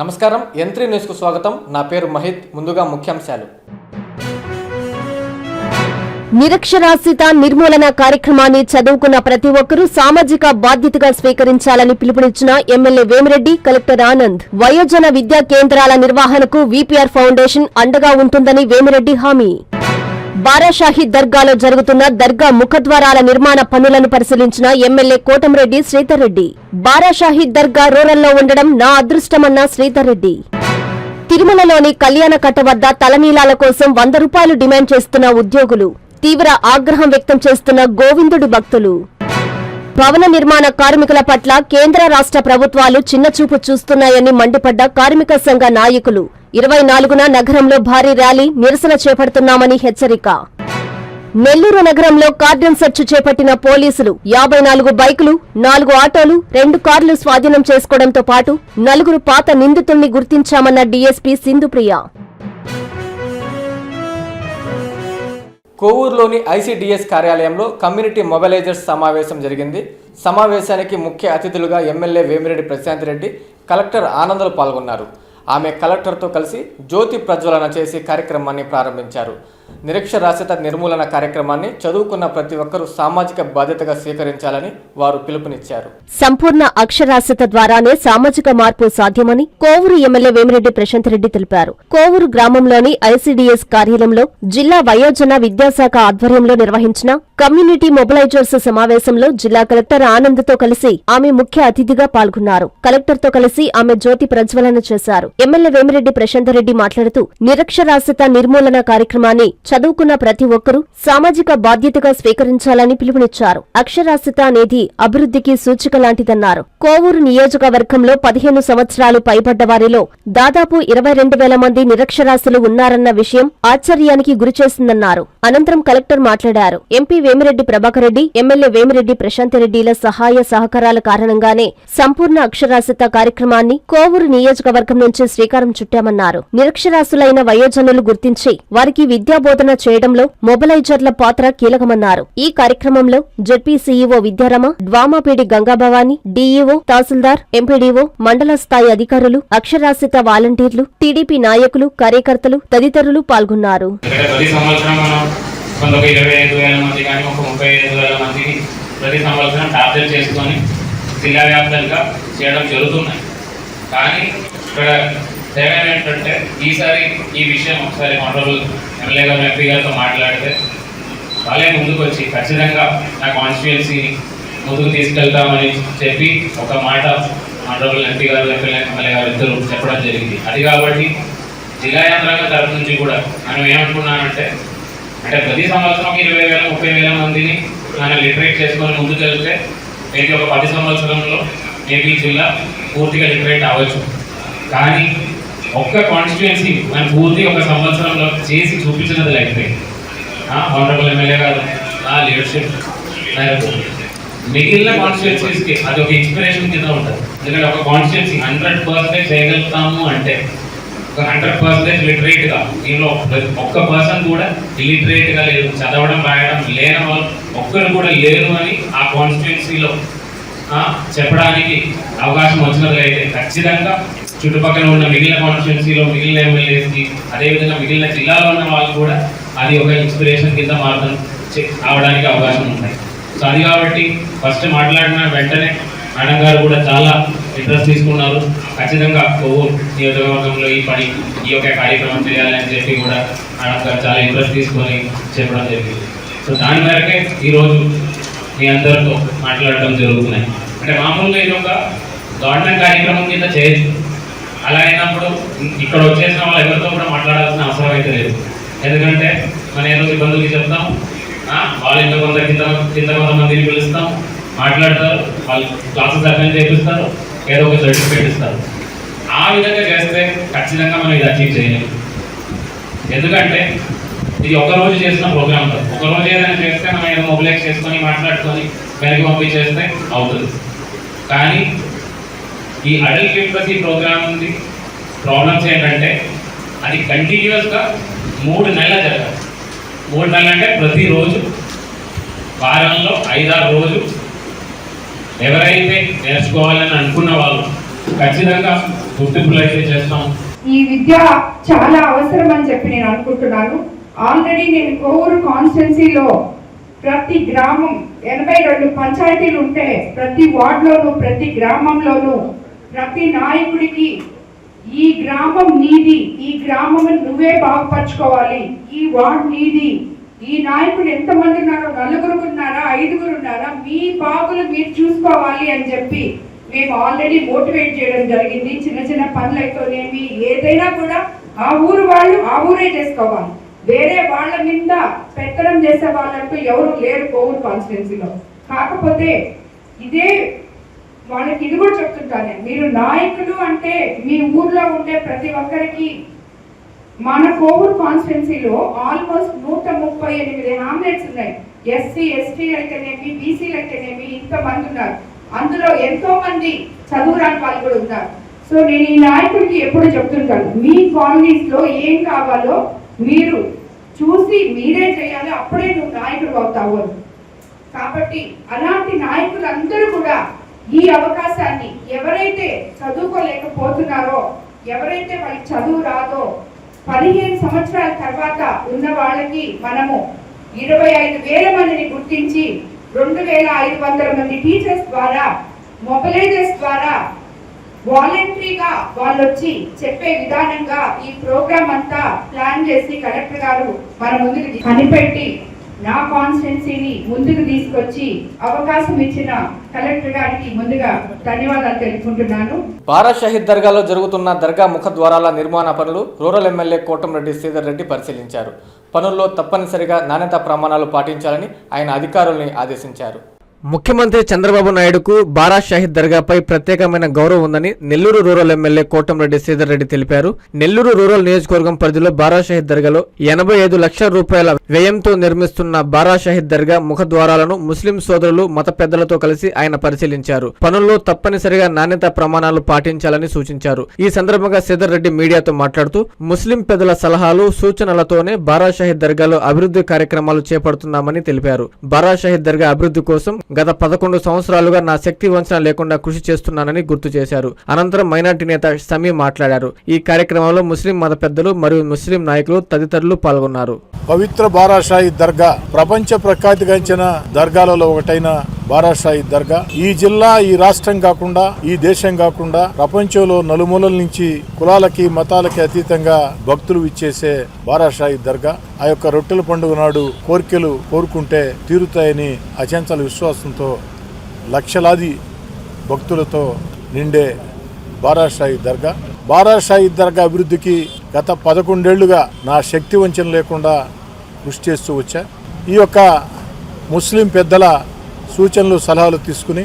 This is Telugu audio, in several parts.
నమస్కారం. ఎంత్రీ న్యూస్కు స్వాగతం. నా పేరు మహిత్. ముందుగా ముఖ్యాంశాలు. నిరక్షరాస్యత నిర్మూలన కార్యక్రమాన్ని చదువుకున్న ప్రతి ఒక్కరూ సామాజిక బాధ్యతగా స్వీకరించాలని పిలుపునిచ్చిన ఎమ్మెల్యే వేమిరెడ్డి కలెక్టర్ ఆనంద్. వయోజన విద్యా కేంద్రాల నిర్వహణకు వీపీఆర్ ఫౌండేషన్ అండగా ఉంటుందని వేమిరెడ్డి హామీ. బారాషాహి దర్గాలో జరుగుతున్న దర్గా ముఖద్వారాల నిర్మాణ పనులను పరిశీలించిన ఎమ్మెల్యే కోటంరెడ్డి శ్రీధర్ రెడ్డి బారాషాహి దర్గా రూరల్లో ఉండడం నా అదృష్టమన్న శ్రీధర్ రెడ్డి తిరుమలలోని కళ్యాణకట్ట వద్ద తలనీలాల కోసం వంద రూపాయలు డిమాండ్ చేస్తున్న ఉద్యోగులు తీవ్ర ఆగ్రహం వ్యక్తం చేస్తున్న గోవిందుడు భక్తులు. భవన నిర్మాణ కార్మికుల పట్ల కేంద్ర రాష్ట్ర ప్రభుత్వాలు చిన్నచూపు చూస్తున్నాయని మండిపడ్డ కార్మిక సంఘ నాయకులు. ఇరవై నాలుగున నగరంలో భారీ ర్యాలీ నిరసన చేపడుతున్నామని హెచ్చరిక. నెల్లూరు నగరంలో కార్డన్ సెర్చ్ చేపట్టిన పోలీసులు యాభై నాలుగు బైకులు నాలుగు ఆటోలు రెండు కార్లు స్వాధీనం చేసుకోవడంతో పాటు నలుగురు పాత నిందితుల్ని గుర్తించామన్న డీఎస్పీ సింధుప్రియ. కోవూరులోని ఐసీడీఎస్ కార్యాలయంలో కమ్యూనిటీ మొబైలైజర్స్ సమావేశం జరిగింది. సమావేశానికి ముఖ్య అతిథులుగా ఎమ్మెల్యే వేమిరెడ్డి ప్రశాంత్ రెడ్డి కలెక్టర్ ఆనందలు పాల్గొన్నారు. ఆమె కలెక్టర్తో కలిసి జ్యోతి ప్రజ్వలన చేసి కార్యక్రమాన్ని ప్రారంభించారు. నిరక్షరాస్యత నిర్మూలన కార్యక్రమాన్ని చదువుకున్న ప్రతి ఒక్కరూ సామాజిక బాధ్యతగా స్వీకరించాలని వారు పిలుపునిచ్చారు. సంపూర్ణ అక్షరాస్యత ద్వారానే సామాజిక మార్పు సాధ్యమని కోవూరు ఎమ్మెల్యే వేమిరెడ్డి ప్రశాంత్ రెడ్డి తెలిపారు. కోవూరు గ్రామంలోని ఐసీడీఎస్ కార్యాలయంలో జిల్లా వయోజన విద్యాశాఖ ఆధ్వర్యంలో నిర్వహించిన కమ్యూనిటీ మొబిలైజర్స్ సమావేశంలో జిల్లా కలెక్టర్ ఆనంద్తో కలిసి ఆమె ముఖ్య అతిథిగా పాల్గొన్నారు. కలెక్టర్తో కలిసి ఆమె జ్యోతి ప్రజ్వలన చేశారు. ఎమ్మెల్యే వేమిరెడ్డి ప్రశాంత్ రెడ్డి మాట్లాడుతూ నిరక్షరాస్యత నిర్మూలన కార్యక్రమాన్ని చదువుకున్న ప్రతి ఒక్కరూ సామాజిక బాధ్యతగా స్వీకరించాలని పిలుపునిచ్చారు. అక్షరాస్యత అనేది అభివృద్ధికి సూచిక లాంటిదన్నారు. కోవూరు నియోజకవర్గంలో పదిహేను సంవత్సరాలు పైబడ్డ వారిలో దాదాపు ఇరవై రెండు వేల మంది నిరక్షరాస్యులు ఉన్నారన్న విషయం ఆశ్చర్యానికి గురిచేసిందన్నారు. అనంతరం కలెక్టర్ మాట్లాడారు. ఎంపీ వేమిరెడ్డి ప్రభాకర్ రెడ్డి ఎమ్మెల్యే వేమిరెడ్డి ప్రశాంత్ రెడ్డిల సహాయ సహకారాల కారణంగానే సంపూర్ణ అక్షరాస్యత కార్యక్రమాన్ని కోవూరు నియోజకవర్గం నుంచి శ్రీకారం చుట్టామన్నారు. నిరక్షరాస్యులైన వయోజనులు గుర్తించి వారికి విద్యాబోధన చేయడంలో మొబలైజర్ల పాత్ర కీలకమన్నారు. ఈ కార్యక్రమంలో ZP CEO Vidyarama DWAMA PD Gangabhavani DEO tahsildar MPDO మండల స్థాయి అధికారులు అక్షరాస్యత వాలంటీర్లు టీడీపీ నాయకులు కార్యకర్తలు తదితరులు పాల్గొన్నారు. ప్రతి సంవత్సరం టార్గెట్ చేసుకొని జిల్లా వ్యాప్తంగా చేయడం జరుగుతున్నాయి కానీ ఇక్కడ తేడా ఏంటంటే ఈసారి ఈ విషయం ఒకసారి ఆనరబుల్ ఎమ్మెల్యే గారు ఎంపీ గారితో మాట్లాడితే వాళ్ళే ముందుకు వచ్చి ఖచ్చితంగా నా కాన్స్టిట్యుయన్సీని ముందుకు తీసుకెళ్తామని చెప్పి ఒక మాట ఆనరబుల్ ఎంపీ గారు ఎమ్మెల్యే ఎమ్మెల్యే గారు ఇద్దరు చెప్పడం జరిగింది. అది కాబట్టి జిల్లా యంత్రాంగం తరఫు నుంచి కూడా మనం ఏమనుకున్నానంటే అంటే ప్రతి సంవత్సరం ఇరవై వేల ముప్పై వేల మందిని మనం లిటరేట్ చేసుకొని ముందుకు వెళ్తే మేబీ ఒక పది సంవత్సరంలో మేబీ జిల్లా పూర్తిగా లిటరేట్ అవ్వచ్చు. కానీ ఒక్క కాన్స్టిట్యుయెన్సీ మనం పూర్తి ఒక సంవత్సరంలో చేసి చూపించినది అయిపోయింది ఆనరబుల్ ఎమ్మెల్యే గారు ఆ లీడర్షిప్ మిగిలిన కాన్స్టిట్యున్సీస్కి అది ఒక ఇన్స్పిరేషన్ కింద ఉంటుంది. ఎందుకంటే ఒక కాన్స్టిట్యుయెన్సీ హండ్రెడ్ పర్సెంటేజ్ చేయగలుగుతాము అంటే ఒక హండ్రెడ్ పర్సెంటేజ్ లిటరేట్గా దీనిలో ఒక్క పర్సన్ కూడా ఇలిటరేట్గా లేదు. చదవడం రాయడం లేని వాళ్ళు ఒక్కరు కూడా లేరు అని ఆ కాన్స్టిట్యున్సీలో చెప్పడానికి అవకాశం వచ్చినట్లయితే ఖచ్చితంగా చుట్టుపక్కల ఉన్న మిగిలిన కాన్స్టిట్యున్సీలో మిగిలిన ఎమ్మెల్యేస్కి అదేవిధంగా మిగిలిన జిల్లాలో ఉన్న వాళ్ళు కూడా అది ఒక ఇన్స్పిరేషన్ కింద మార్గం చే- అవడానికి అవకాశం ఉన్నాయి సో అది కాబట్టి ఫస్ట్ మాట్లాడిన వెంటనే మేడం గారు కూడా చాలా ఇంట్రెస్ట్ తీసుకున్నారు. ఖచ్చితంగా కోవూరు నియోజకవర్గంలో ఈ పని ఈ యొక్క కార్యక్రమం చేయాలని చెప్పి కూడా మేడం గారు చాలా ఇంట్రెస్ట్ తీసుకొని చెప్పడం జరిగింది. సో దాని మేరకే ఈరోజు మీ అందరితో మాట్లాడడం జరుగుతున్నాయి. అంటే మామూలుగా ఇది ఒక గవర్నమెంట్ కార్యక్రమం కింద చేయొచ్చు అలా అయినప్పుడు ఇక్కడ వచ్చేసిన వాళ్ళు ఎవరితో కూడా మాట్లాడాల్సిన అవసరం అయితే లేదు. ఎందుకంటే మనం ఏదో ఇబ్బందులకి చెప్తాం వాళ్ళు ఇంత కొంత కింద కింద కొంతమందిని పిలుస్తాం మాట్లాడతారు వాళ్ళు క్లాసెస్ అటెండ్ చేపిస్తారు ఏదో ఒక సర్టిఫికేట్ ఇస్తారు ఆ విధంగా చేస్తే ఖచ్చితంగా మనం ఇది అచీవ్ చేయలేము ఎందుకంటే ఇది ఒక రోజు చేసిన ప్రోగ్రామ్ కాదు. ఒక రోజు ఏదైనా చేస్తే మనం ఏదో మొబిలైజ్ చేసుకొని మాట్లాడుకొని వెనక్కి పంపించేస్తే అవుతుంది. కానీ ఈ అడల్ట్ లిటరసీ ప్రోగ్రామ్ ఉంది. ప్రాబ్లమ్స్ ఏంటంటే అది కంటిన్యూస్గా మూడు నెలలు జరగాలి. మూడు నెలలు అంటే ప్రతిరోజు వారంలో ఐదారు రోజు ఎవరైతే నేర్చుకోవాలని అనుకున్న వాళ్ళు ఖచ్చితంగా గుర్తింపులు అయితే చేస్తాం. ఈ విద్య చాలా అవసరం అని చెప్పి నేను అనుకుంటున్నాను. ఆల్రెడీ నేను కోవూరు కాన్స్టిట్యున్సీలో ప్రతి గ్రామం ఎనభై రెండు పంచాయతీలు ఉంటే ప్రతి వార్డులోను ప్రతి గ్రామంలోనూ ప్రతి నాయకుడికి ఈ గ్రామం నీది ఈ గ్రామం నువ్వే బాగుపరచుకోవాలి. ఈ వార్డ్ నీది. ఈ నాయకుడు ఎంతమంది ఉన్నారో నలుగురు ఉన్నారా ఐదుగురు ఉన్నారా మీ బాగులు మీరు చూసుకోవాలి అని చెప్పి మేము ఆల్రెడీ మోటివేట్ చేయడం జరిగింది. చిన్న చిన్న పనులైతేనేమి ఏదైనా కూడా ఆ ఊరు వాళ్ళు ఆ ఊరే చేసుకోవాలి. వేరే వాళ్ళ మీద పెత్తనం చేసే వాళ్ళంటూ ఎవరు లేరు కోవూరు కాన్స్టిట్యున్సీలో. కాకపోతే ఇదే వాళ్ళకి ఇది కూడా చెప్తుంటాను నేను. మీరు నాయకులు అంటే మీ ఊర్లో ఉండే ప్రతి ఒక్కరికి మన కోవూరు కాన్స్టిట్యున్సీలో ఆల్మోస్ట్ నూట ముప్పై ఎనిమిది హామ్లెట్స్ ఉన్నాయి. ఎస్సీ ఎస్టీ అయితేనేమి బీసీలు అయితేనేమి ఇంతమంది ఉన్నారు. అందులో ఎంతో మంది చదువురాని వాళ్ళు కూడా ఉన్నారు. సో నేను ఈ నాయకుడికి ఎప్పుడు చెప్తుంటాను మీ కాలనీస్లో ఏం కావాలో మీరు చూసి మీరే చేయాలి అప్పుడే నువ్వు నాయకుడు అవుతావు కాబట్టి అలాంటి నాయకులందరూ కూడా ఈ అవకాశాన్ని ఎవరైతే చదువుకోలేకపోతున్నారో ఎవరైతే వాళ్ళకి చదువు రాదో పదిహేను సంవత్సరాల తర్వాత ఉన్న వాళ్ళకి మనము ఇరవై ఐదు వేల మందిని గుర్తించి రెండు వేల ఐదు వందల మంది టీచర్స్ ద్వారా మొబలైజర్స్ ద్వారా వాలంటరీగా వాళ్ళు వచ్చి చెప్పే విధానంగా ఈ ప్రోగ్రామ్ అంతా ప్లాన్ చేసి కలెక్టర్ గారు మన ముందుకు కనిపెట్టి నా కాన్స్టిట్యున్సీని ముందుకు తీసుకొచ్చి అవకాశం ఇచ్చిన కలెక్టర్ గారికి ముందుగా ధన్యవాదాలు తెలుపుకుంటున్నాను. బారా షహీద్ దర్గాలో జరుగుతున్న దర్గా ముఖ ద్వారాల నిర్మాణ పనులు రూరల్ ఎమ్మెల్యే కోటంరెడ్డి శ్రీధర్ రెడ్డి పరిశీలించారు. పనుల్లో తప్పనిసరిగా నాణ్యత ప్రమాణాలు పాటించాలని ఆయన అధికారుల్ని ఆదేశించారు. ముఖ్యమంత్రి చంద్రబాబు నాయుడుకు బారా షాహిద్ దర్గాపై ప్రత్యేకమైన గౌరవం ఉందని నెల్లూరు రూరల్ ఎమ్మెల్యే కోటంరెడ్డి శ్రీధర్ రెడ్డి తెలిపారు. నెల్లూరు రూరల్ నియోజకవర్గం పరిధిలో బారా షాహిద్ దర్గాలో ఎనభై ఐదు లక్షల రూపాయల వ్యయంతో నిర్మిస్తున్న బారా షాహిద్ దర్గా ముఖద్వారాలను ముస్లిం సోదరులు మత పెద్దలతో కలిసి ఆయన పరిశీలించారు. పనుల్లో తప్పనిసరిగా నాణ్యత ప్రమాణాలు పాటించాలని సూచించారు. ఈ సందర్భంగా శ్రీధర్ రెడ్డి మీడియాతో మాట్లాడుతూ ముస్లిం పెద్దల సలహాలు సూచనలతోనే బారా షాహిద్ దర్గాలో అభివృద్ధి కార్యక్రమాలు చేపడుతున్నామని తెలిపారు. బారా షాహిద్ దర్గా అభివృద్ధి కోసం గత పదకొండు సంవత్సరాలుగా నా శక్తి వంచన లేకుండా కృషి చేస్తున్నానని గుర్తు చేశారు. అనంతరం మైనార్టీ నేత సమీ మాట్లాడారు. ఈ కార్యక్రమంలో ముస్లిం మత పెద్దలు మరియు ముస్లిం నాయకులు తదితరులు పాల్గొన్నారు. పవిత్ర బారాషాయి దర్గా ప్రపంచ ప్రఖ్యాతిగాంచిన దర్గాలలో ఒకటైన బారాషాయి దర్గా. ఈ జిల్లా ఈ రాష్ట్రం కాకుండా ఈ దేశం కాకుండా ప్రపంచంలో నలుమూలల నుంచి కులాలకి మతాలకి అతీతంగా భక్తులు ఇచ్చేసే బారాషాయి దర్గా. ఆ యొక్క రొట్టెల పండుగ నాడు కోరికలు కోరుకుంటే తీరుతాయని అచంచల విశ్వాసంతో లక్షలాది భక్తులతో నిండే బారాషాయి దర్గా. బారాషాయి దర్గా అభివృద్ధికి గత పదకొండేళ్ళుగా నా శక్తి వంచన లేకుండా కృషి చేస్తూ వచ్చా. ఈ యొక్క ముస్లిం పెద్దల సూచనలు సలహాలు తీసుకుని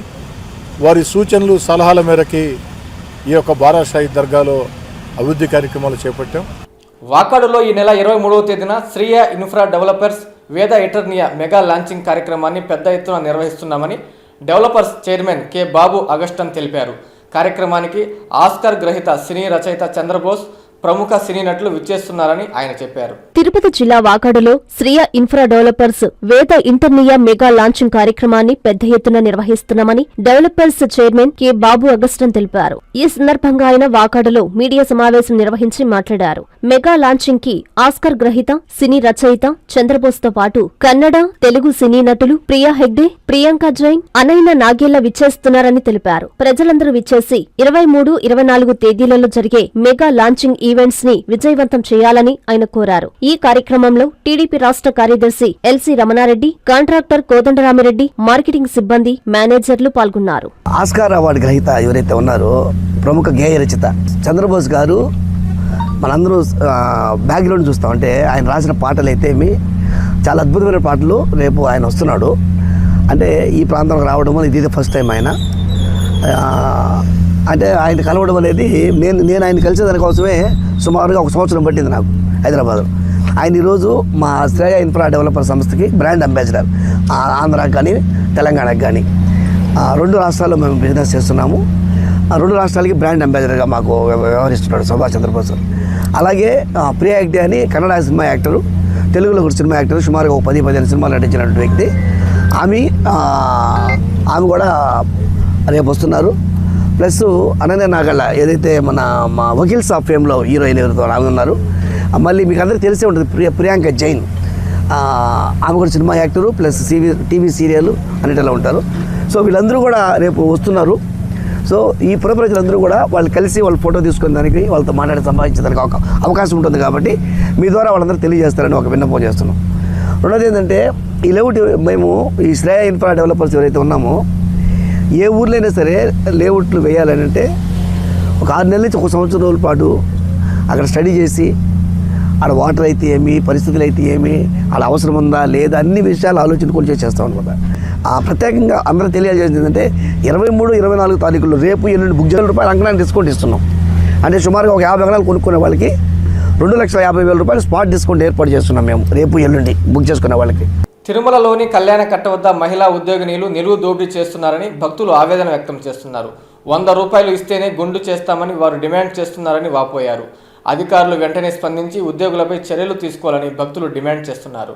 వారి సూచనలు సలహాల మేరకి ఈ యొక్క బారాషాయి దర్గాలో అభివృద్ధి కార్యక్రమాలు చేపట్టాం. వాకాడులో ఈ నెల ఇరవై మూడవ తేదీన శ్రీయ ఇన్ఫ్రా డెవలపర్స్ వేద ఇటర్నియా మెగా లాంచింగ్ కార్యక్రమాన్ని పెద్ద ఎత్తున నిర్వహిస్తున్నామని developers chairman K Babu Augustine తెలిపారు. కార్యక్రమానికి ఆస్కర్ గ్రహీత సినీ రచయిత చంద్రబోస్ ప్రముఖ సినీ నటులు విచ్చేస్తున్నారని ఆయన చెప్పారు. తిరుపతి జిల్లా వాకాడులో శ్రీయ ఇన్ఫ్రా డెవలపర్స్ వేద ఇంటర్నియా మెగా లాంచింగ్ కార్యక్రమాన్ని పెద్ద ఎత్తున నిర్వహిస్తున్నామని developers chairman K Babu Augustine తెలిపారు. ఈ సందర్భంగా ఆయన వాకాడులో మీడియా సమావేశం నిర్వహించి మాట్లాడారు. మెగా లాంచింగ్కి ఆస్కర్ గ్రహీత సినీ రచయిత చంద్రబోస్తో పాటు కన్నడ తెలుగు సినీ నటులు ప్రియా హెగ్డే ప్రియాంక జైన్ అనైన నాగేళ్ళ విచ్చేస్తున్నారని తెలిపారు. ప్రజలందరూ విచ్చేసి ఇరవై మూడు ఇరవై నాలుగు తేదీలలో జరిగే మెగా లాంచింగ్ ఈవెంట్స్ని విజయవంతం చేయాలని ఆయన కోరారు. ఈ కార్యక్రమంలో టీడీపీ రాష్ట్ర కార్యదర్శి LC Ramanareddy contractor Kodandaramireddy marketing సిబ్బంది మేనేజర్లు పాల్గొన్నారు. ఆస్కార్ అవార్డు గ్రహీత ఎవరైతే ఉన్నారో ప్రముఖ గేయ రచయిత చంద్రబోస్ గారు మనందరూ బ్యాక్గ్రౌండ్ చూస్తాం. అంటే ఆయన రాసిన పాటలు అయితే ఏమి చాలా అద్భుతమైన పాటలు రేపు ఆయన వస్తున్నాడు. అంటే ఈ ప్రాంతంలో రావడం ఇది ఫస్ట్ టైం ఆయన. అంటే ఆయన కలవడం అనేది నేను నేను ఆయన కలిసేదానికోసమే సుమారుగా ఒక సంవత్సరం పట్టింది నాకు హైదరాబాద్లో ఆయన ఈరోజు మా శ్రేయ ఇన్ఫ్రా డెవలపర్ సంస్థకి బ్రాండ్ అంబాసిడర్. ఆ, ఆంధ్రాకి కానీ తెలంగాణకి కానీ. రెండు రాష్ట్రాల్లో మేము బిజినెస్ చేస్తున్నాము. రెండు రాష్ట్రాలకి బ్రాండ్ అంబాసిడర్గా మాకు వ్యవహరిస్తున్నాడు సుభాష్ చంద్రబోస్ అలాగే ప్రియ ప్రియా అని కన్నడ సినిమా యాక్టరు తెలుగులో కూడా సినిమా యాక్టర్ సుమారుగా ఒక పది పదిహేను సినిమాలు నటించినటువంటి వ్యక్తి. ఆమె ఆమె కూడా రేపు వస్తున్నారు. ప్లస్ అనన్య నాగళ్ళ ఏదైతే మన మా వకీల్ సాఫ్ ఫేమ్లో హీరోయిన్ ఎవరితో ఆమె ఉన్నారు. మళ్ళీ మీకు అందరికీ తెలిసే ఉంటుంది ప్రియ ప్రియాంక జైన్. ఆమె కూడా సినిమా యాక్టరు ప్లస్ సివి టీవీ సీరియల్ అన్నిటిలో ఉంటారు. సో వీళ్ళందరూ కూడా రేపు వస్తున్నారు. సో ఈ పుర ప్రజలందరూ కూడా వాళ్ళు కలిసి వాళ్ళు ఫోటో తీసుకునే దానికి వాళ్ళతో మాట్లాడి సంభాషించడానికి ఒక అవకాశం ఉంటుంది కాబట్టి మీ ద్వారా వాళ్ళందరూ తెలియజేస్తారని ఒక విన్నపం చేస్తున్నాం. రెండోది ఏంటంటే ఈ లెవెట్ మేము ఈ శ్రేయ ఇన్ఫ్రా డెవలపర్స్ ఎవరైతే ఉన్నామో ఏ ఊర్లో అయినా సరే లేఅవుట్లు వేయాలని అంటే ఒక ఆరు నెలల నుంచి ఒక సంవత్సరం రోజుల పాటు అక్కడ స్టడీ చేసి ఆడ వాటర్ అయితే ఏమి పరిస్థితులు అయితే ఏమి ఆడ అవసరం ఉందా లేదా అన్ని విషయాలు ఆలోచించుకొని చేసేస్తాం అనమాట ఆ ప్రత్యేకంగా అందరూ తెలియజేసింది ఏంటంటే ఇరవై మూడు ఇరవై నాలుగు తారీఖుల్లో రేపు ఎల్లుండి బుక్ చేసిన రూపాయలు అంకణాన్ని డిస్కౌంట్ ఇస్తున్నాం. అంటే సుమారుగా ఒక యాభై ఎకరాలు కొనుక్కునే వాళ్ళకి రెండు లక్షల యాభై వేల రూపాయలు స్పాట్ డిస్కౌంట్ ఏర్పాటు చేస్తున్నాం మేము రేపు ఎల్లుండి బుక్ చేసుకునే వాళ్ళకి. తిరుమలలోని కళ్యాణ కట్ట వద్ద మహిళా ఉద్యోగినీలు నిలువు దోపిడీ చేస్తున్నారని భక్తులు ఆవేదన వ్యక్తం చేస్తున్నారు. వంద రూపాయలు ఇస్తేనే గుండు చేస్తామని వారు డిమాండ్ చేస్తున్నారని వాపోయారు. అధికారులు వెంటనే స్పందించి ఉద్యోగులపై చర్యలు తీసుకోవాలని భక్తులు డిమాండ్ చేస్తున్నారు.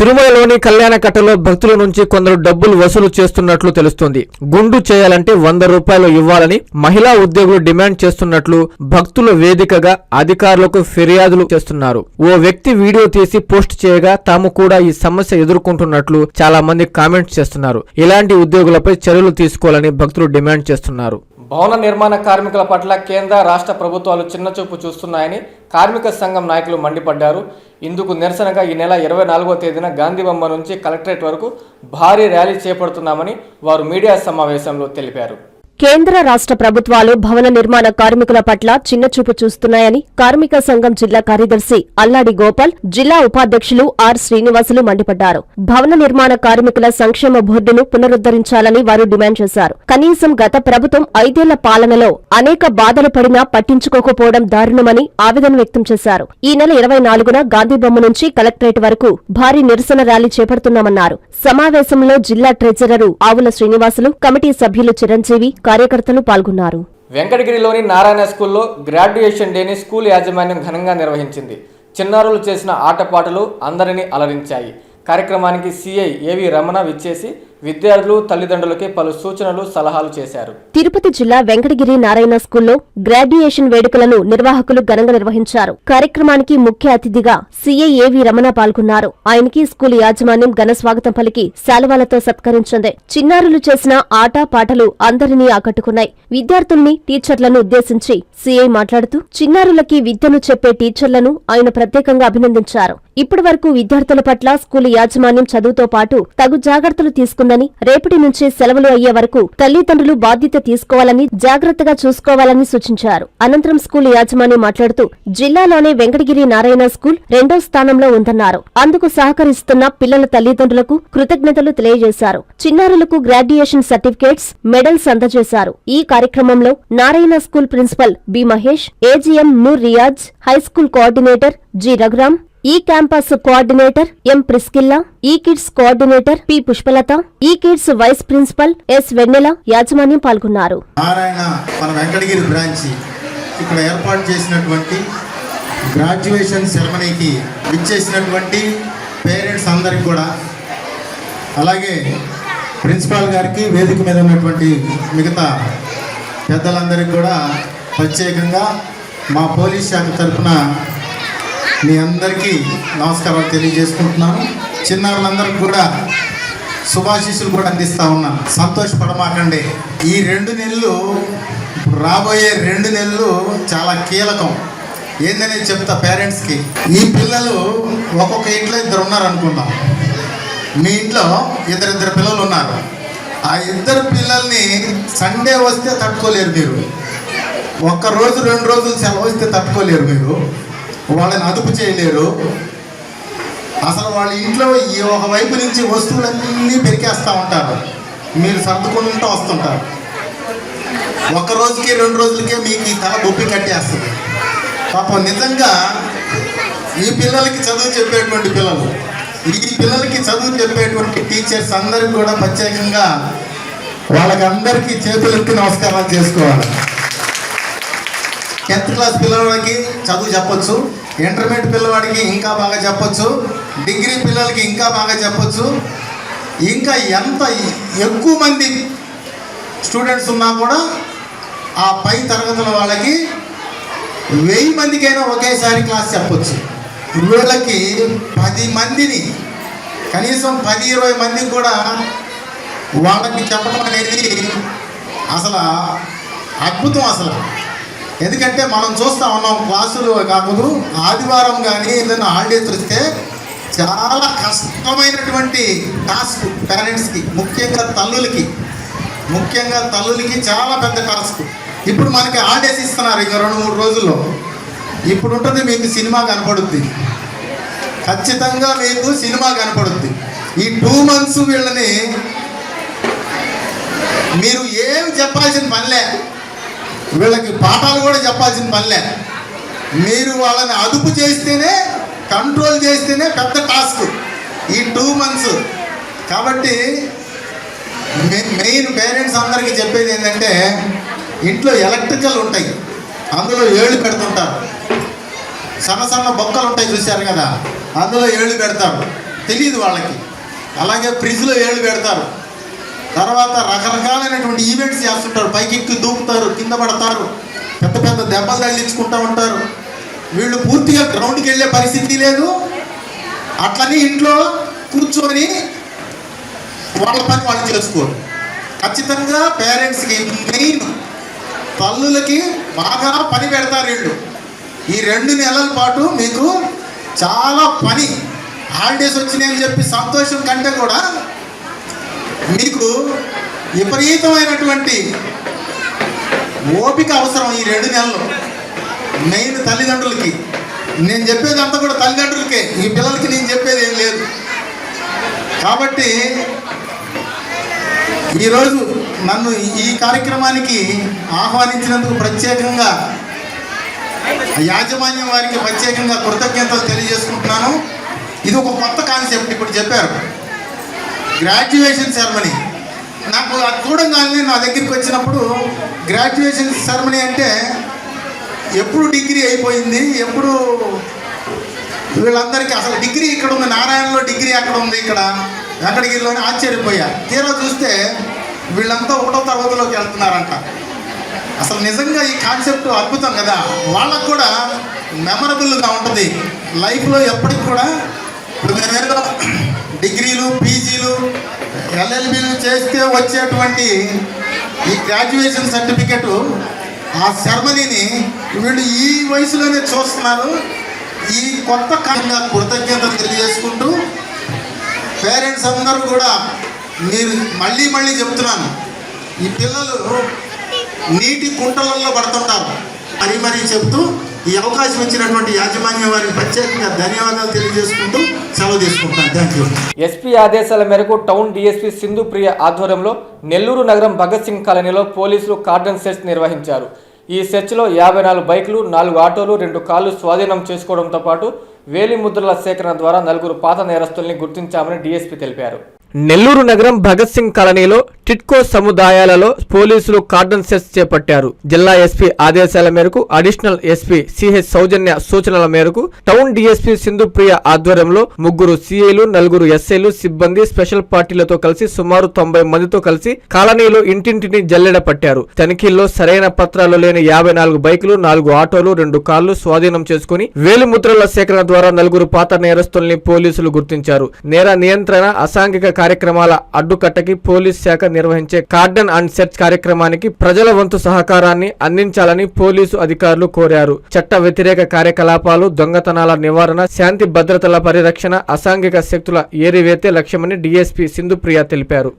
తిరుమలలోని కళ్యాణకట్టలో భక్తుల నుంచి కొందరు డబ్బులు వసూలు చేస్తున్నట్లు తెలుస్తోంది. గుండు చేయాలంటే వంద రూపాయలు ఇవ్వాలని మహిళా ఉద్యోగులు డిమాండ్ చేస్తున్నట్లు భక్తుల వేదికగా అధికారులకు ఫిర్యాదులు చేస్తున్నారు. ఓ వ్యక్తి వీడియో తీసి పోస్ట్ చేయగా తాము కూడా ఈ సమస్య ఎదుర్కొంటున్నట్లు చాలా మంది కామెంట్స్ చేస్తున్నారు. ఇలాంటి ఉద్యోగులపై చర్యలు తీసుకోవాలని భక్తులు డిమాండ్ చేస్తున్నారు. భవన నిర్మాణ కార్మికుల పట్ల కేంద్ర రాష్ట్ర ప్రభుత్వాలు చిన్నచూపు చూస్తున్నాయని కార్మిక సంఘం నాయకులు మండిపడ్డారు. ఇందుకు నిరసనగా ఈ నెల ఇరవై నాలుగో తేదీన గాంధీబొమ్మ నుంచి కలెక్టరేట్ వరకు భారీ ర్యాలీ చేపడుతున్నామని వారు మీడియా సమావేశంలో తెలిపారు. కేంద్ర రాష్ట్ర ప్రభుత్వాలు భవన నిర్మాణ కార్మికుల పట్ల చిన్నచూపు చూస్తున్నాయని కార్మిక సంఘం జిల్లా కార్యదర్శి అల్లాడి గోపాల్ జిల్లా ఉపాధ్యక్షులు ఆర్ శ్రీనివాసులు మండిపడ్డారు. భవన నిర్మాణ కార్మికుల సంక్షేమ బోర్డును పునరుద్దరించాలని వారు డిమాండ్ చేశారు. కనీసం గత ప్రభుత్వం ఐదేళ్ళ పాలనలో అనేక బాధలు పడినా పట్టించుకోకపోవడం దారుణమని ఆవేదన వ్యక్తం చేశారు. ఈ నెల ఇరవై నాలుగున గాంధీబొమ్మ నుంచి కలెక్టరేట్ వరకు భారీ నిరసన ర్యాలీ చేపడుతున్నామన్నారు. సమావేశంలో జిల్లా ట్రెజరరు ఆవుల శ్రీనివాసులు కమిటీ సభ్యులు చిరంజీవి కార్యకర్తలు పాల్గొన్నారు. వెంకటగిరిలోని నారాయణ స్కూల్లో గ్రాడ్యుయేషన్ డేని స్కూల్ యాజమాన్యం ఘనంగా నిర్వహించింది. చిన్నారులు చేసిన ఆటపాటలు అందరినీ అలరించాయి. కార్యక్రమానికి సీఐ ఏవి రమణ విచ్చేసి విద్యార్థులు తల్లిదండ్రులకి పలు సూచనలు సలహాలు చేశారు. తిరుపతి జిల్లా వెంకటగిరి నారాయణ స్కూల్లో గ్రాడ్యుయేషన్ వేడుకలను నిర్వాహకులు ఘనంగా నిర్వహించారు. కార్యక్రమానికి ముఖ్య అతిథిగా సీఐ ఏవి రమణ పాల్గొన్నారు. ఆయనకి స్కూల్ యాజమాన్యం ఘన స్వాగతం పలికి శాలువాలతో సత్కరించింది. చిన్నారులు చేసిన ఆట పాటలు అందరినీ ఆకట్టుకున్నాయి. విద్యార్థుల్ని టీచర్లను ఉద్దేశించి సీఐ మాట్లాడుతూ చిన్నారులకి విద్యను చెప్పే టీచర్లను ఆయన ప్రత్యేకంగా అభినందించారు. ఇప్పటి వరకు విద్యార్థుల పట్ల స్కూలు యాజమాన్యం చదువుతో పాటు తగు జాగ్రత్తలు తీసుకుందని రేపటి నుంచి సెలవులు అయ్యే వరకు తల్లిదండ్రులు బాధ్యత తీసుకోవాలని జాగ్రత్తగా చూసుకోవాలని సూచించారు. అనంతరం స్కూలు యాజమాన్యం మాట్లాడుతూ జిల్లాలోనే వెంకటగిరి నారాయణ స్కూల్ రెండో స్థానంలో ఉందన్నారు. అందుకు సహకరిస్తున్న పిల్లల తల్లిదండ్రులకు కృతజ్ఞతలు తెలియజేశారు. చిన్నారులకు గ్రాడ్యుయేషన్ సర్టిఫికేట్స్ మెడల్స్ అందజేశారు. ఈ కార్యక్రమంలో Narayana school principal B Mahesh AGM Noor Riaz high school coordinator G Raghuram E campus coordinator M Priscilla E kids coordinator P Pushpalatha E kids vice principal S Vennela యాజమాన్యం పాల్గొన్నారు. నారాయణ మన వెంకటగిరి బ్రాంచ్ ఇక్కడ ఏర్పాటు చేసినటువంటి గ్రాడ్యుయేషన్ సెరమనీకి విచ్చేసినటువంటి పేరెంట్స్ అందరికి కూడా అలాగే ప్రిన్సిపాల్ గారికి వేదిక మీద ఉన్నటువంటి మిగతా పెద్దలందరికీ కూడా ప్రత్యేకంగా మా పోలీస్ శాఖ తరఫున మీ అందరికీ నమస్కారాలు తెలియజేసుకుంటున్నాను. చిన్నారులందరికీ కూడా శుభాశీస్సులు కూడా అందిస్తా ఉన్నాను. సంతోషపడమాకండి. ఈ రెండు నెలలు రాబోయే రెండు నెలలు చాలా కీలకం. ఏందనేది చెప్తా పేరెంట్స్కి. ఈ పిల్లలు ఒక్కొక్క ఇంట్లో ఇద్దరు ఉన్నారు అనుకుందాం మీ ఇంట్లో ఇద్దరిద్దరు పిల్లలు ఉన్నారు. ఆ ఇద్దరు పిల్లల్ని సండే వస్తే తట్టుకోలేరు మీరు. ఒక్క రోజు రెండు రోజులు సెలవు వస్తే తట్టుకోలేరు మీరు. వాళ్ళని అదుపు చేయలేరు. అసలు వాళ్ళ ఇంట్లో ఈ ఒక వైపు నుంచి వస్తువులన్నీ పెరికేస్తూ ఉంటారు. మీరు సర్దుకుంటూ వస్తుంటారు. ఒక రోజుకి రెండు రోజులకే మీకు ఈ తల బొప్పి కట్టేస్తుంది. పాపం నిజంగా ఈ పిల్లలకి చదువు చెప్పేటువంటి పిల్లలు ఈ పిల్లలకి చదువు చెప్పేటువంటి టీచర్స్ అందరికి కూడా ప్రత్యేకంగా వాళ్ళకి అందరికీ చేతులెత్తి నమస్కారాలు చేసుకోవాలి. టెన్త్ క్లాస్ పిల్లవాడికి చదువు చెప్పొచ్చు. ఇంటర్మీడియట్ పిల్లవాడికి ఇంకా బాగా చెప్పొచ్చు. డిగ్రీ పిల్లలకి ఇంకా బాగా చెప్పొచ్చు. ఇంకా ఎంత ఎక్కువ మంది స్టూడెంట్స్ ఉన్నా కూడా ఆ పై తరగతుల వాళ్ళకి వెయ్యి మందికైనా ఒకేసారి క్లాస్ చెప్పొచ్చు. వీళ్ళకి పది మందిని కనీసం పది ఇరవై మందికి కూడా వాళ్ళకి చెప్పడం అనేది అసలు అద్భుతం అసలు. ఎందుకంటే మనం చూస్తూ ఉన్నాం క్లాసులు కాకుండా ఆదివారం కానీ ఏదైనా హాలిడేస్ వస్తే చాలా కష్టమైనటువంటి టాస్క్ పేరెంట్స్కి ముఖ్యంగా తల్లులకి. ముఖ్యంగా తల్లులకి చాలా పెద్ద టాస్క్. ఇప్పుడు మనకి హాలిడేస్ ఇస్తున్నారు ఇంకా రెండు మూడు రోజుల్లో. ఇప్పుడు ఉంటుంది మీకు సినిమా కనపడుద్ది. ఖచ్చితంగా మీకు సినిమా కనపడుద్ది. ఈ టూ మంత్స్ వీళ్ళని మీరు ఏమి చెప్పాల్సిన పనిలే వీళ్ళకి పాఠాలు కూడా చెప్పాల్సిన పనిలే. మీరు వాళ్ళని అదుపు చేస్తేనే కంట్రోల్ చేస్తేనే పెద్ద టాస్క్ ఈ టూ మంత్స్ కాబట్టి మెయిన్ పేరెంట్స్ అందరికీ చెప్పేది ఏంటంటే ఇంట్లో ఎలక్ట్రికల్ ఉంటాయి. అందులో ఏళ్ళు పెడుతుంటారు. సన్న సన్న బొక్కలు ఉంటాయి చూశారు కదా అందులో ఏళ్ళు పెడతారు. తెలియదు వాళ్ళకి. అలాగే ఫ్రిడ్జ్లో ఏళ్ళు పెడతారు. తర్వాత రకరకాలైనటువంటి ఈవెంట్స్ చేస్తుంటారు. పైకి ఎక్కి దూకుతారు కింద పడతారు. పెద్ద పెద్ద దెబ్బలు తగిలించుకుంటూ ఉంటారు. వీళ్ళు పూర్తిగా గ్రౌండ్కి వెళ్ళే పరిస్థితి లేదు. అట్లని ఇంట్లో కూర్చొని వాళ్ళ పని వాళ్ళు చేసుకోరు. ఖచ్చితంగా పేరెంట్స్కి మెయిన్ తల్లులకి బాగా పని పెడతారు వీళ్ళు. ఈ రెండు నెలల పాటు మీకు చాలా పని. హాలిడేస్ వచ్చినాయని చెప్పి సంతోషం కంటే కూడా మీకు విపరీతమైనటువంటి ఓపిక అవసరం ఈ రెండు నెలలు. మెయిన్ తల్లిదండ్రులకి నేను చెప్పేది అంతా కూడా తల్లిదండ్రులకే. ఈ పిల్లలకి నేను చెప్పేది ఏం లేదు. కాబట్టి ఈరోజు నన్ను ఈ కార్యక్రమానికి ఆహ్వానించినందుకు ప్రత్యేకంగా యాజమాన్యం వారికి ప్రత్యేకంగా కృతజ్ఞతలు తెలియజేసుకుంటున్నాను. ఇది ఒక కొత్త కాన్సెప్ట్ ఇప్పుడు చెప్పారు. గ్రాడ్యుయేషన్ సెరమనీ నాకు అది చూడంగానే నా దగ్గరికి వచ్చినప్పుడు గ్రాడ్యుయేషన్ సెరమనీ అంటే ఎప్పుడు డిగ్రీ అయిపోయింది ఎప్పుడు వీళ్ళందరికీ అసలు డిగ్రీ ఇక్కడ ఉంది నారాయణలో డిగ్రీ అక్కడ ఉంది ఇక్కడ. వెంకటగిరిలోనే ఆశ్చర్యపోయా. తీరా చూస్తే వీళ్ళంతా ఒకటో తరగతిలోకి వెళ్తున్నారంట. అసలు నిజంగా ఈ కాన్సెప్ట్ అద్భుతం కదా. వాళ్ళకు కూడా మెమరబుల్గా ఉంటుంది. లైఫ్లో ఎప్పటికి కూడా ఇప్పుడు మేము డిగ్రీలు పీజీలు ఎల్ఎల్బీలు చేస్తే వచ్చేటువంటి ఈ గ్రాడ్యుయేషన్ సర్టిఫికెట్ ఆ సెరమనీని వీళ్ళు ఈ వయసులోనే చూస్తున్నారు. ఈ కొత్త కాలంగా కృతజ్ఞతలు తెలియజేసుకుంటూ పేరెంట్స్ అందరూ కూడా మీరు మళ్ళీ మళ్ళీ చెప్తున్నాను ఈ పిల్లలు నీటి కుంటలలో పడుతుంటారు. మరీ మరీ చెప్తూ ఈ అవకాశం ఇచ్చినటువంటి యాజమాన్యం వారికి ప్రత్యేకంగా ధన్యవాదాలు తెలియజేసుకుంటూ సెలవు తీసుకుంటున్నాను. థ్యాంక్ యూ ఎస్పీ ఆదేశాల మేరకు టౌన్ డీఎస్పీ సింధు ప్రియ ఆధ్వర్యంలో నెల్లూరు నగరం భగత్ సింగ్ కాలనీలో పోలీసులు కార్డన్ సెర్చ్ నిర్వహించారు. ఈ సెర్చ్లో యాభై నాలుగు బైకులు నాలుగు ఆటోలు రెండు కార్లు స్వాధీనం చేసుకోవడంతో పాటు వేలి ముద్రల సేకరణ ద్వారా నలుగురు పాత నేరస్తుల్ని గుర్తించామని డీఎస్పీ తెలిపారు. నెల్లూరు నగరం భగత్ సింగ్ కాలనీలో టిట్కో సముదాయాలలో పోలీసులు కార్డన్ సెస్ చేపట్టారు. జిల్లా ఎస్పీ ఆదేశాల మేరకు అడిషనల్ ఎస్పీ సిహెచ్ సౌజన్య సూచనల మేరకు టౌన్ డీఎస్పీ సింధుప్రియ ఆధ్వర్యంలో ముగ్గురు సిఐలు నలుగురు ఎస్ఐలు సిబ్బంది స్పెషల్ పార్టీలతో కలిసి సుమారు తొంభై మందితో కలిసి కాలనీలో ఇంటింటిని జల్లెడ పట్టారు. తనిఖీల్లో సరైన పత్రాలు లేని యాభై నాలుగు బైకులు నాలుగు ఆటోలు రెండు కార్లు స్వాధీనం చేసుకుని వేలిముద్రల సేకరణ ద్వారా నలుగురు పాత నేరస్తుల్ని పోలీసులు గుర్తించారు. నేర నియంత్రణ అసాంఘిక కార్యక్రమాల అడ్డుకట్టకి పోలీస్ శాఖ నిర్వహించే కార్డన్ అండ్ సెర్చ్ కార్యక్రమానికి ప్రజల వంతు సహకారాన్ని అందించాలని పోలీసు అధికారులు కోరారు. చట్ట వ్యతిరేక కార్యకలాపాలు దొంగతనాల నివారణ శాంతి భద్రతల పరిరక్షణ అసాంఘిక శక్తుల ఏరివేతే లక్ష్యమని డీఎస్పీ సింధుప్రియ తెలిపారు.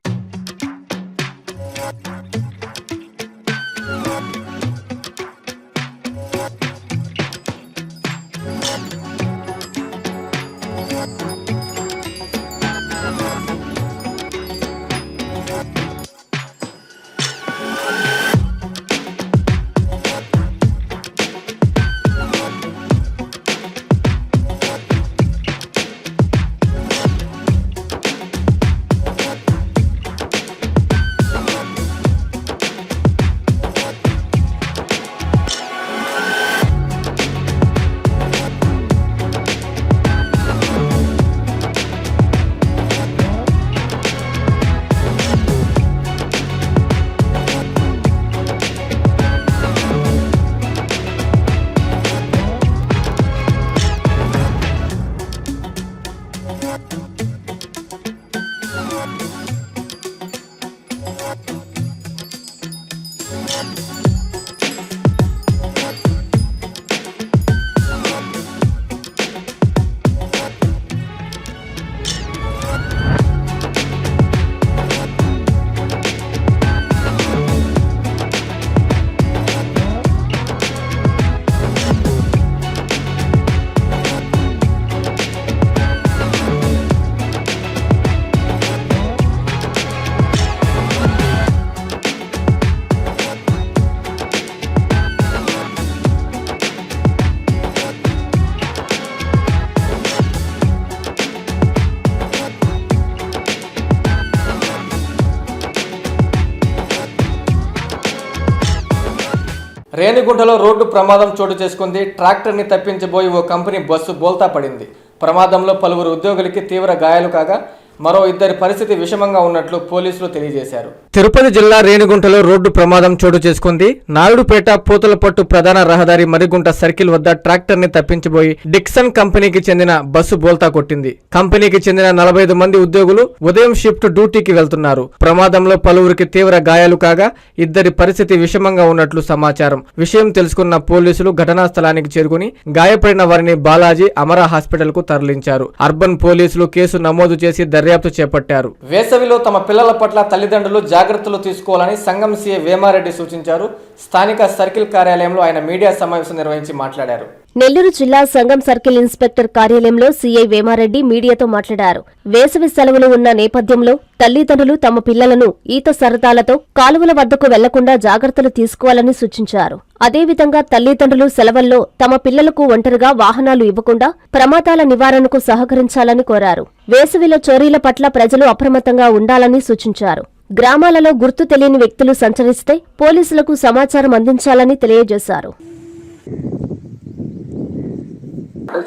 రేణిగుంటలో రోడ్డు ప్రమాదం చోటు చేసుకుంది. ట్రాక్టర్ని తప్పించబోయి ఓ కంపెనీ బస్సు బోల్తా పడింది. ప్రమాదంలో పలువురు ఉద్యోగులకి తీవ్ర గాయాలు కాగా మరో ఇద్దరి పరిస్థితి విషమంగా ఉన్నట్లు పోలీసులు తెలియజేశారు. తిరుపతి జిల్లా రేణిగుంటలో రోడ్డు ప్రమాదం చోటు చేసుకుంది. నాయుడుపేట పూతలపట్టు ప్రధాన రహదారి మరిగుంట సర్కిల్ వద్ద ట్రాక్టర్ని తప్పించబోయి డిక్సన్ కంపెనీకి చెందిన బస్సు బోల్తా కొట్టింది. కంపెనీకి చెందిన నలభై ఐదు మంది ఉద్యోగులు ఉదయం షిఫ్ట్ డ్యూటీకి వెళ్తున్నారు. ప్రమాదంలో పలువురికి తీవ్ర గాయాలు కాగా ఇద్దరి పరిస్థితి విషమంగా ఉన్నట్లు సమాచారం. విషయం తెలుసుకున్న పోలీసులు ఘటనా స్థలానికి చేరుకుని గాయపడిన వారిని బాలాజీ అమరా హాస్పిటల్కు తరలించారు. అర్బన్ పోలీసులు కేసు నమోదు చేసి దర్యాప్తు చేపట్టారు. వేసవిలో తమ పిల్లల పట్ల తల్లిదండ్రులు జాగ్రత్తలు తీసుకోవాలని సంఘం సీఏ వేమారెడ్డి సూచించారు. స్థానిక సర్కిల్ కార్యాలయంలో ఆయన మీడియా సమావేశం నిర్వహించి మాట్లాడారు. నెల్లూరు జిల్లా సంఘం సర్కిల్ ఇన్స్పెక్టర్ కార్యాలయంలో సీఐ వేమారెడ్డి మీడియాతో మాట్లాడారు. వేసవి సెలవులు ఉన్న నేపథ్యంలో తల్లిదండ్రులు తమ పిల్లలను ఈత సరదాలతో కాలువల వద్దకు వెళ్ళకుండా జాగ్రత్తలు తీసుకోవాలని సూచించారు. అదేవిధంగా తల్లిదండ్రులు సెలవుల్లో తమ పిల్లలకు ఒంటరిగా వాహనాలు ఇవ్వకుండా ప్రమాదాల నివారణకు సహకరించాలని కోరారు. వేసవిలో చోరీల పట్ల ప్రజలు అప్రమత్తంగా ఉండాలని సూచించారు. గ్రామాలలో గుర్తు తెలియని వ్యక్తులు సంచరిస్తే పోలీసులకు సమాచారం అందించాలని తెలియజేశారు.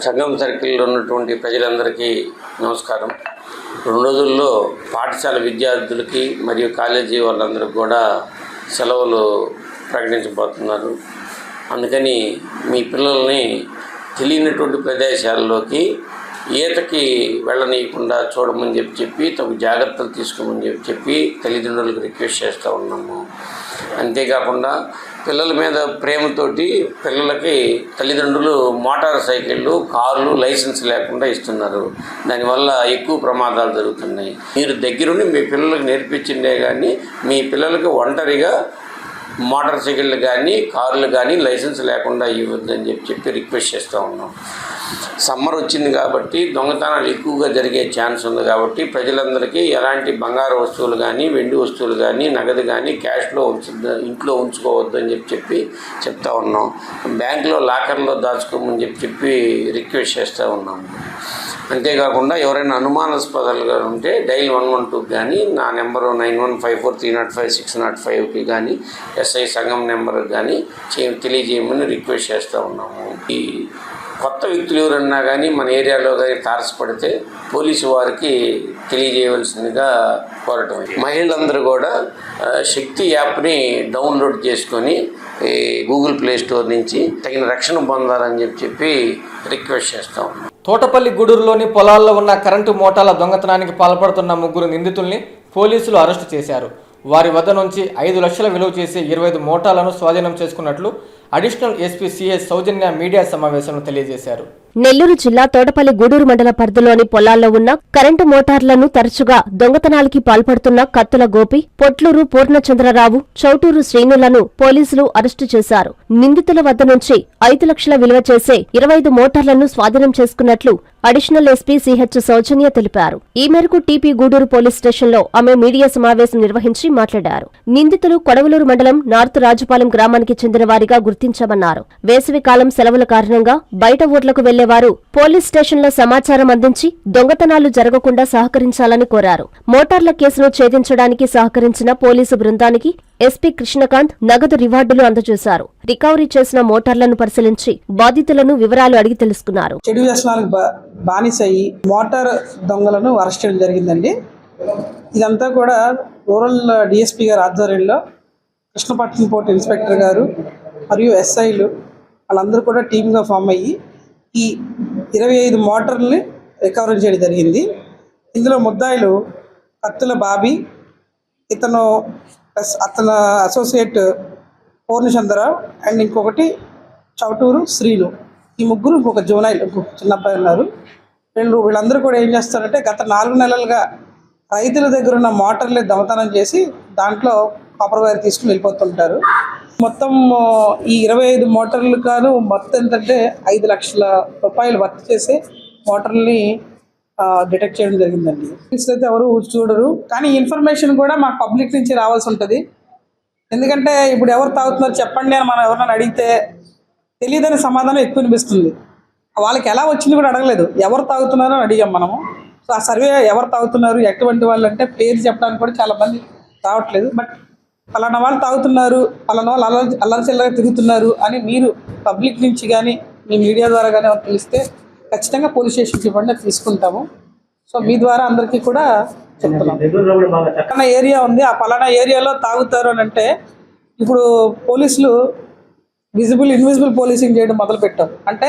సంగం సర్కిల్లో ఉన్నటువంటి ప్రజలందరికీ నమస్కారం. రెండు రోజుల్లో పాఠశాల విద్యార్థులకి మరియు కాలేజీ వాళ్ళందరికీ కూడా సెలవులు ప్రకటించబోతున్నారు. అందుకని మీ పిల్లల్ని తెలియనటువంటి ప్రదేశాల్లోకి ఈతకి వెళ్ళనీయకుండా చూడమని చెప్పి చెప్పి తగు జాగ్రత్తలు తీసుకోమని చెప్పి చెప్పి తల్లిదండ్రులకు రిక్వెస్ట్ చేస్తూ ఉన్నాము. అంతేకాకుండా పిల్లల మీద ప్రేమతోటి పిల్లలకి తల్లిదండ్రులు మోటార్ సైకిళ్ళు కార్లు లైసెన్స్ లేకుండా ఇస్తున్నారు. దానివల్ల ఎక్కువ ప్రమాదాలు జరుగుతున్నాయి. మీరు దగ్గరుండి మీ పిల్లలకు నేర్పించిందే కానీ మీ పిల్లలకు ఒంటరిగా మోటార్ సైకిళ్ళు కానీ కార్లు కానీ లైసెన్స్ లేకుండా ఇవ్వద్దని చెప్పి చెప్పి రిక్వెస్ట్ చేస్తూ ఉన్నాం. సమ్మర్ వచ్చింది కాబట్టి దొంగతనాలు ఎక్కువగా జరిగే ఛాన్స్ ఉంది కాబట్టి ప్రజలందరికీ ఎలాంటి బంగారు వస్తువులు కానీ వెండి వస్తువులు కానీ నగదు కానీ క్యాష్లో ఉంచు ఇంట్లో ఉంచుకోవద్దు అని చెప్పి చెప్పి చెప్తా ఉన్నాం. బ్యాంకులో లాకర్లో దాచుకోమని చెప్పి చెప్పి రిక్వెస్ట్ చేస్తూ ఉన్నాము అంతేకాకుండా ఎవరైనా అనుమానాస్పదాలుగా ఉంటే డైల్ వన్ వన్ టూకి కానీ నా number nine one five four three nought five six nought ఫైవ్కి కానీ ఎస్ఐ సంఘం నెంబర్కి కానీ చే తెలియజేయమని రిక్వెస్ట్ చేస్తూ ఉన్నాము. ఈ కొత్త వ్యక్తులు ఎవరన్నా కానీ మన ఏరియాలో కానీ తారసపడితే పోలీసు వారికి తెలియజేయవలసిందిగా కోరటం మహిళలందరూ కూడా శక్తి యాప్ని డౌన్లోడ్ చేసుకొని ఈ గూగుల్ ప్లే స్టోర్ నుంచి తగిన రక్షణ పొందాలని చెప్పి చెప్పి రిక్వెస్ట్ ఉన్నాం తోటపల్లి గూడూరులోని పొలాల్లో ఉన్న కరెంటు మోటార్ల దొంగతనానికి పాల్పడుతున్న ముగ్గురు నిందితుల్ని పోలీసులు అరెస్టు చేశారు. వారి వద్ద నుంచి ఐదు లక్షల విలువ చేసే ఇరవై ఐదు మోటార్లను స్వాధీనం చేసుకున్నట్లు additional SP CS Soujanya media సమావేశంలో తెలియజేశారు. నెల్లూరు జిల్లా తోటపల్లి గూడూరు మండల పరిధిలోని పొలాల్లో ఉన్న కరెంటు మోటార్లను తరచుగా దొంగతనాలకి పాల్పడుతున్న కత్తుల గోపి పొట్లూరు పూర్ణచంద్రరావు చౌటూరు శ్రీనులను పోలీసులు అరెస్టు చేశారు. నిందితుల వద్ద నుంచి ఐదు లక్షల విలువ చేసే ఇరవై ఐదు మోటార్లను స్వాధీనం చేసుకున్నట్లు అడిషనల్ ఎస్పీ సిహెచ్ సౌజన్య తెలిపారు. ఈ మేరకు టీపీ గూడూరు పోలీస్ స్టేషన్లో ఆమె మీడియా సమావేశం నిర్వహించి మాట్లాడారు. నిందితులు కొడవలూరు మండలం నార్త్ రాజుపాలెం గ్రామానికి చెందిన వారిగా గుర్తించామన్నారు. వేసవి కాలం సెలవుల కారణంగా బయట ఊర్లకు వెళ్ళేవారు. పోలీస్ స్టేషన్లో సమాచారం అందించి దొంగతనాలు జరగకుండా సహకరించాలని కోరారు. మోటార్ల కేసును ఛేదించడానికి సహకరించిన పోలీసు బృందానికి ఎస్పీ కృష్ణకాంత్ నగదు రివార్డులు అందజేశారు. రికవరీ చేసిన మోటార్లను పరిశీలించి బాధితులను వివరాలు అడిగి తెలుసుకున్నారు. చెడు వ్యసనాలకు మోటార్ దొంగలను అరెస్ట్ చేయడం జరిగిందండి. ఇదంతా కూడా రూరల్ డిఎస్పీ గారి ఆధ్వర్యంలో కృష్ణపట్నం పోర్ట్ ఇన్స్పెక్టర్ గారు మరియు ఎస్ఐలు వాళ్ళందరూ కూడా టీమ్గా ఫామ్ అయ్యి ఈ ఇరవై ఐదు మోటార్లని రికవరీ చేయడం జరిగింది. ఇందులో ముద్దాయిలు కత్తుల బాబీ ఇతను ప్లస్ అతను అసోసియేట్ పూర్ణచంద్రరావు అండ్ ఇంకొకటి చౌటూరు శ్రీను. ఈ ముగ్గురు ఇంకొక జోనాయిల్ ఇంకొక చిన్న అబ్బాయి ఉన్నారు. వీళ్ళు వీళ్ళందరూ కూడా ఏం చేస్తారంటే గత నాలుగు నెలలుగా రైతుల దగ్గర ఉన్న మోటార్లే దమతనం చేసి దాంట్లో కాపర్ వైర్ తీసుకుని వెళ్ళిపోతుంటారు. మొత్తం ఈ ఇరవై ఐదు మోటార్లు కాను మొత్తం ఏంటంటే ఐదు లక్షల రూపాయలు వర్క్ చేసే మోటార్ని డిటెక్ట్ చేయడం జరిగిందండి. అయితే ఎవరు చూడరు కానీ ఇన్ఫర్మేషన్ కూడా మాకు పబ్లిక్ నుంచి రావాల్సి ఉంటుంది. ఎందుకంటే ఇప్పుడు ఎవరు తాగుతున్నారు చెప్పండి అని మనం ఎవరైనా అడిగితే తెలియదని సమాధానం ఎక్కువ అనిపిస్తుంది వాళ్ళకి ఎలా వచ్చింది కూడా అడగలేదు. ఎవరు తాగుతున్నారో అని అడిగాం మనము. సో ఆ సర్వే ఎవరు తాగుతున్నారు ఎటువంటి వాళ్ళు అంటే పేరు చెప్పడానికి కూడా చాలా మంది రావట్లేదు. బట్ పలానా వాళ్ళు తాగుతున్నారు పలానా వాళ్ళు అల్లరి అల్లరిచిల్లగా తిరుగుతున్నారు అని మీరు పబ్లిక్ నుంచి కానీ మీ మీడియా ద్వారా కానీ తెలిస్తే ఖచ్చితంగా పోలీస్ స్టేషన్కి ఇవ్వండి తీసుకుంటాము. సో మీ ద్వారా అందరికీ కూడా చెప్తున్నాం. పలానా ఏరియా ఉంది ఆ పలానా ఏరియాలో తాగుతారు అని అంటే ఇప్పుడు పోలీసులు విజిబుల్ ఇన్విజిబుల్ పోలీసింగ్ చేయడం మొదలు పెట్టారు అంటే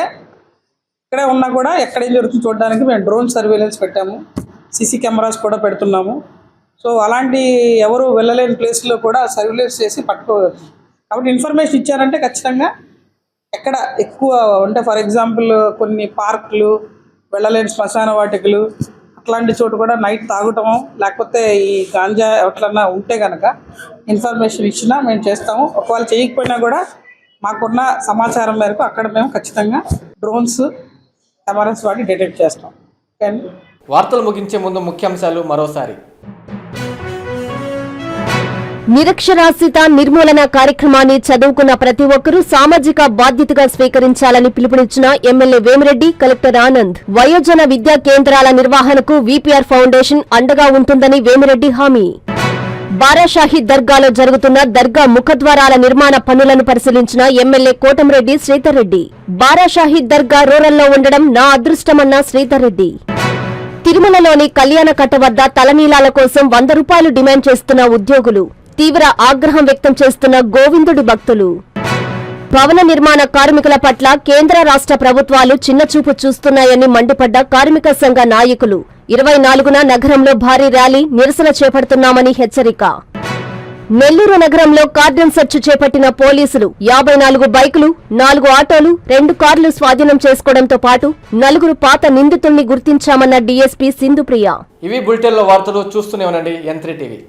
ఇక్కడే ఉన్నా కూడా ఎక్కడ ఏం చూడడానికి మేము డ్రోన్ సర్వేలెన్స్ పెట్టాము సీసీ కెమెరాస్ కూడా పెడుతున్నాము. సో అలాంటి ఎవరు వెళ్ళలేని ప్లేస్లో కూడా సర్వేలెన్స్ చేసి పట్టుకోవచ్చు కాబట్టి ఇన్ఫర్మేషన్ ఇచ్చారంటే ఖచ్చితంగా ఎక్కడ ఎక్కువ అంటే ఫర్ ఎగ్జాంపుల్ కొన్ని పార్కులు వెళ్ళలేని శ్మశాన వాటికలు అట్లాంటి చోటు కూడా నైట్ తాగటము లేకపోతే ఈ గాంజా ఎట్లన్నా ఉంటే కనుక ఇన్ఫర్మేషన్ ఇచ్చినా మేము చేస్తాము. ఒకవేళ చేయకపోయినా కూడా మాకున్న సమాచారం మేరకు అక్కడ మేము ఖచ్చితంగా డ్రోన్స్ కెమెరాస్ వాటి డిటెక్ట్ చేస్తాం. వార్తలు ముగించే ముందు ముఖ్యాంశాలు మరోసారి. నిరక్షరాస్యత నిర్మూలన కార్యక్రమాన్ని చదువుకున్న ప్రతి ఒక్కరూ సామాజిక బాధ్యతగా స్వీకరించాలని పిలుపునిచ్చిన ఎమ్మెల్యే వేమిరెడ్డి కలెక్టర్ ఆనంద్. వయోజన విద్యా కేంద్రాల నిర్వహణకు వీపీఆర్ ఫౌండేషన్ అండగా ఉంటుందని వేమిరెడ్డి హామీ. బారాషాహి దర్గాలో జరుగుతున్న దర్గా ముఖద్వారాల నిర్మాణ పనులను పరిశీలించిన ఎమ్మెల్యే కోటంరెడ్డి శ్రీధర్ రెడ్డి బారాషాహి దర్గా రూరల్లో ఉండడం నా అదృష్టమన్న శ్రీధర్ రెడ్డి తిరుమలలోని కళ్యాణకట్ట వద్ద తలనీలాల కోసం వంద రూపాయలు డిమాండ్ చేస్తున్న ఉద్యోగులు. తీవ్ర ఆగ్రహం వ్యక్తం చేస్తున్న గోవిందుడి భక్తులు. భవన నిర్మాణ కార్మికుల పట్ల కేంద్ర రాష్ట్ర ప్రభుత్వాలు చిన్నచూపు చూస్తున్నాయని మండిపడ్డ కార్మిక సంఘ నాయకులు. ఇరవై నాలుగున నగరంలో భారీ ర్యాలీ నిరసన చేపడుతున్నామని హెచ్చరిక. నెల్లూరు నగరంలో కార్డన్ సెర్చ్ చేపట్టిన పోలీసులు యాభై నాలుగు బైకులు నాలుగు ఆటోలు రెండు కార్లు స్వాధీనం చేసుకోవడంతో పాటు నలుగురు పాత నిందితుల్ని గుర్తించామన్న డీఎస్పీ సింధుప్రియ. ఇవి బులెటిన్లో వార్తలు చూస్తూనే ఉండండి ఎన్ టీవీ